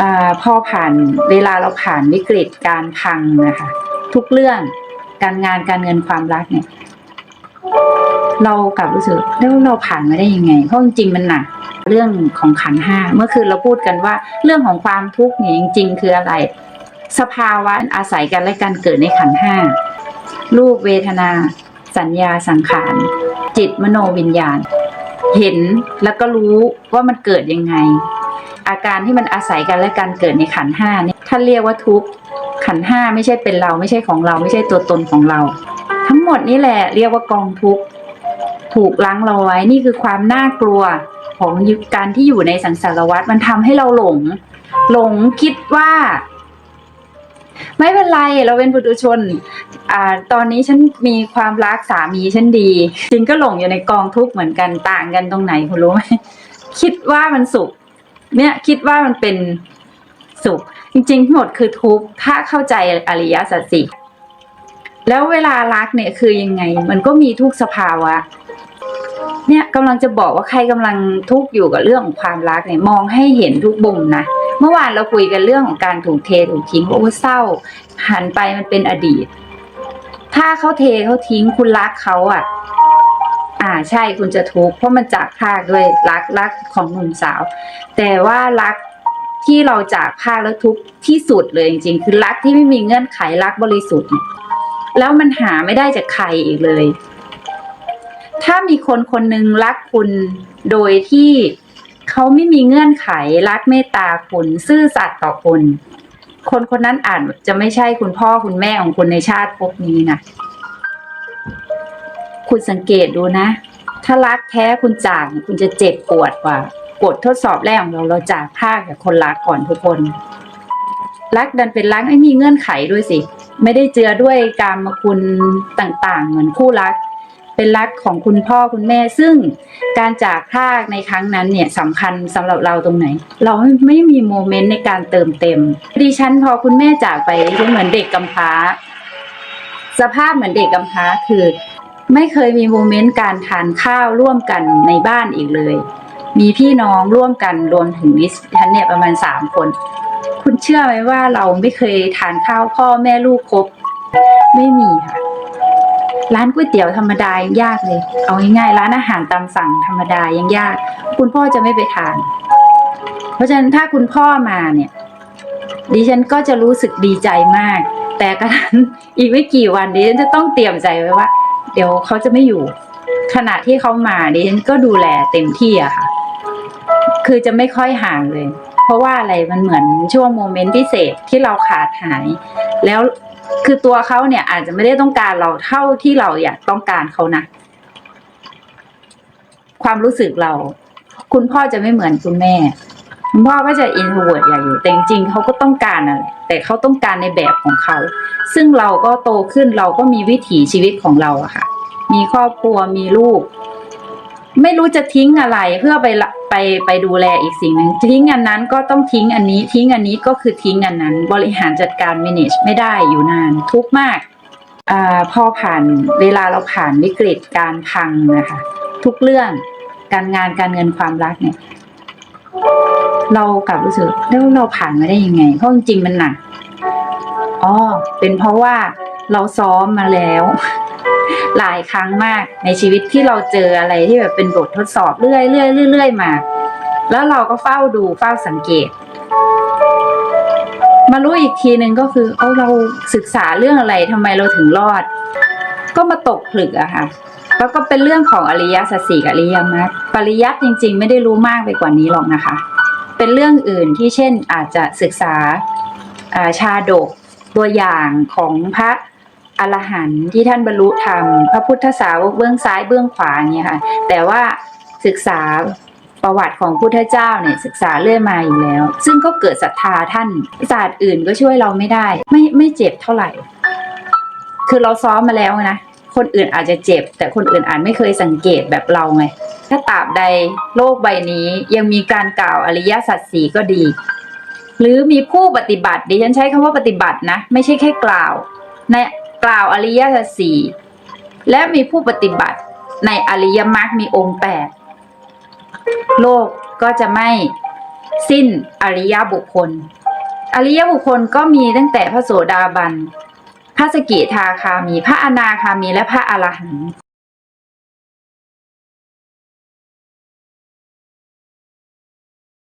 อพอผ่านเวลาเราผ่านวิกฤตการพังนะคะทุกเรื่องการงานการเงินความรักเนี่ย เรากลับรู้สึกแล้วเราผ่านมาได้ยังไง เพราะจริงๆมันหนักเรื่องของขันห้าเมื่อคืนเราพูดกันว่า เรื่องของความทุกข์เนี่ยจริง ๆ คืออะไร สภาวะอาศัยกันและการเกิดในขันห้ารูปเวทนา สัญญาสังขาร จิตมโนวิญญาณ เห็นแล้วก็รู้ว่ามันเกิดยังไง อาการที่มันอาศัยกันและการเกิดในขันห้าเนี่ยท่านเรียกว่าทุกข์ขันห้าไม่ใช่เป็นเราไม่ใช่ของเราไม่ใช่ตัวตนของเรา ทั้งหมดนี่แหละเรียกว่ากองทุกข์ถูกล้างเราไว้นี่คือความน่ากลัวของการที่อยู่ในสังสารวัฏมันทำให้เราหลง หลงคิดว่า ไม่เป็นไรเราเป็นบุตรชนอ่าตอนนี้ฉันมีความรักสามีฉันดี จริงก็หลงอยู่ในกองทุกข์เหมือนกันต่างกันตรงไหนคุณรู้ไหมคิดว่ามันสุข เนี่ยคิดว่ามันเป็นสุข จริงๆทั้งหมดคือทุกข์ถ้าเข้าใจอริยสัจสี่แล้วเวลารักเนี่ยคือยังไง มันก็มีทุกสภาวะ เนี่ยกำลังจะบอกว่าใครกำลังทุกข์อยู่กับเรื่องของความรักเนี่ยมองให้เห็นทุกมุมนะเมื่อวานเราคุยกันเรื่องของการถูกเทถูกทิ้งโอ้เศร้า หันไปมันเป็นอดีต ถ้าเขาเทเขาทิ้งคุณรักเขาอะ อ่าใช่คุณจะทุกข์เพราะมันจากพากด้วยรักรักของหนุ่มสาว แต่ว่ารักที่เราจากพากแล้วทุกข์ที่สุดเลยจริงๆ คือรักที่ไม่มีเงื่อนไขรักบริสุทธิ์ แล้วมันหาไม่ได้จากใครอีกเลย ถ้ามีคนคนหนึ่งรักคุณโดยที่เขาไม่มีเงื่อนไขรักเมตตาคุณซื่อสัตย์ต่อคุณคนคนนั้นอาจจะไม่ใช่คุณพ่อคุณแม่ของคุณในชาติภพนี้นะ คุณสังเกตดูนะ ถ้ารักแท้คุณจางคุณจะเจ็บปวดกว่าบททดสอบแรกของเราเราจากภาคกับคนรักก่อนทุกคน รักดันเป็นรักไม่มีเงื่อนไขด้วยสิ ไม่ได้เจือด้วยกามคุณต่างๆ เหมือนคู่รัก เป็นรักของคุณพ่อคุณแม่ ซึ่งการจากพรากในครั้งนั้นเนี่ยสำคัญสำหรับเราตรงไหน เราไม่มีโมเมนต์ในการเติมเต็มดิฉันพอคุณแม่จากไปเหมือนเด็กกำพร้า สภาพเหมือนเด็กกำพร้าคือ ไม่เคยมีโมเมนต์การทานข้าวร่วมกันในบ้านอีกเลย มีพี่น้องร่วมกันรวมถึงดิฉันเนี่ยประมาณสามคน คุณเชื่อไหมว่าเราไม่เคยทานข้าวพ่อแม่ลูกครบ ไม่มีค่ะ ร้านก๋วยเตี๋ยวธรรมดายังยากเลย เอาง่ายๆร้านอาหารตามสั่งธรรมดายังยาก คุณพ่อจะไม่ไปทาน เพราะฉะนั้นถ้าคุณพ่อมาเนี่ย ดิฉันก็จะรู้สึกดีใจมาก แต่กระนั้นอีกไม่กี่วันดิฉันจะต้องเตรียมใจไว้ว่า เดี๋ยวเขาจะไม่อยู่ ขณะที่เขามาดิฉันก็ดูแลเต็มที่อะค่ะ คือจะไม่ค่อยห่างเลย เพราะว่าอะไรมันเหมือนช่วงโมเมนต์พิเศษที่เราขาดหาย แล้วคือตัวเขาเนี่ยอาจจะไม่ได้ต้องการเราเท่าที่เราอยากต้องการเขานะ ความรู้สึกเรา คุณพ่อจะไม่เหมือนคุณแม่ คุณพ่อก็จะอินโทรเวิร์ดอย่างอยู่แต่จริงๆเขาก็ต้องการอะไรแต่เขาต้องการในแบบของเขา ซึ่งเราก็โตขึ้นเราก็มีวิถีชีวิตของเราอะค่ะ มีครอบครัวมีลูก ไม่รู้จะทิ้งอะไรเพื่อไปไปไปดูแลอีกสิ่งหนึ่งทิ้งอันนั้นก็ต้องทิ้งอันนี้ ทิ้งอันนี้ก็คือทิ้งอันนั้น บริหารจัดการ manage ไม่ได้อยู่นานทุกมากอ่าพอผ่านเวลาเราผ่านวิกฤตการพังนะคะทุกเรื่องการงานการเงินความรักเนี่ย เรากลับรู้สึกแล้วเราผ่านมาได้ยังไง เพราะจริงๆมันหนักอ๋อเป็นเพราะว่าเราซ้อมมาแล้ว หลายครั้งมากในชีวิตที่เราเจออะไรที่แบบเป็นบททดสอบเรื่อยๆเรื่อยๆเรื่อยมา แล้วเราก็เฝ้าดูเฝ้าสังเกต มารู้อีกทีหนึ่งก็คือ เอาเราศึกษาเรื่องอะไรทำไมเราถึงรอด ก็มาตกผลึกอะค่ะแล้วก็เป็นเรื่องของอริยสัจสี่อริยมรรคปริยัติจริง ๆ ไม่ได้รู้มากไปกว่านี้หรอกนะคะ เป็นเรื่องอื่นที่เช่นอาจจะศึกษาอ่าชาดกตัวอย่างของพระอรหันต์ที่ท่านบรรลุธรรม พระพุทธสาวกเบื้องซ้ายเบื้องขวาเนี่ยค่ะ แต่ว่าศึกษาประวัติของพุทธเจ้าเนี่ยศึกษาเรื่อยมาอยู่แล้ว ซึ่งก็เกิดศรัทธาท่านศาสตร์อื่นก็ช่วยเราไม่ได้ ไม่ไม่เจ็บเท่าไหร่ คือเราซ้อมมาแล้วนะคนอื่นอาจจะเจ็บ แต่คนอื่นอาจไม่เคยสังเกตแบบเราไง ถ้าตราบใดโลกใบนี้ยังมีการกล่าวอริยสัจสีก็ดี หรือมีผู้ปฏิบัติดิฉันใช้คำว่าปฏิบัตินะ ไม่ใช่แค่กล่าวในกล่าวอริยสัจสี่และมีผู้ปฏิบัติในอริยมรรคมีองค์แปดโลกก็จะไม่สิ้นอริยบุคคล อริยบุคคลก็มีตั้งแต่พระโสดาบันพระสกิทาคามี พระอนาคามี และพระอรหันต์